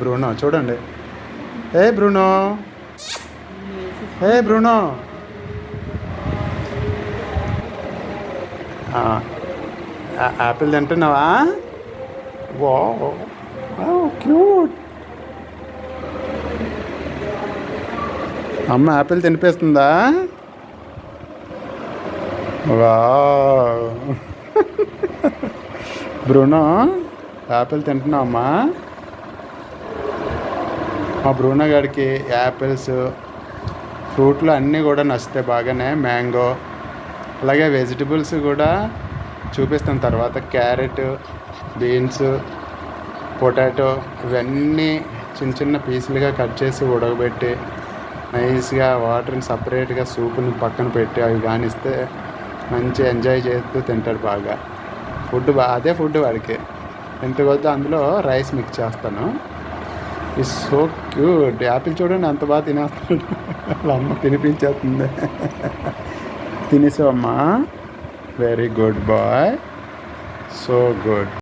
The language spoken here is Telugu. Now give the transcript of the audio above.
బ్రూనో చూడండి. ఏ బ్రూనో? ఏ బ్రూనో? యాపిల్ తింటున్నావా? వా క్యూట్. అమ్మ యాపిల్ తినిపిస్తుందా? వా బ్రూనో యాపిల్ తింటున్నావమ్మా? మా బ్రూనో గారికి యాపిల్స్ ఫ్రూట్లు అన్నీ కూడా నచ్చుతాయి బాగానే మ్యాంగో అలాగే వెజిటబుల్స్ కూడా చూపిస్తాను. తర్వాత క్యారెట్ బీన్స్ పొటాటో ఇవన్నీ చిన్న చిన్న పీసులుగా కట్ చేసి ఉడకబెట్టి నైస్గా వాటర్ని సపరేట్గా సూప్ని పక్కన పెట్టి అవి కానిస్తే మంచి ఎంజాయ్ చేస్తూ తింటాడు బాగా. ఫుడ్ బా అదే ఫుడ్ వాడికి. ఎంత కొద్దో అందులో రైస్ మిక్స్ చేస్తాను. ఇస్ సో క్యూట్ యాపిల్ చూడండి అంత బాగా తినేస్తాడు. వాళ్ళ అమ్మ తినిపించేస్తుంది. తినేసావమ్మా? Very good boy so good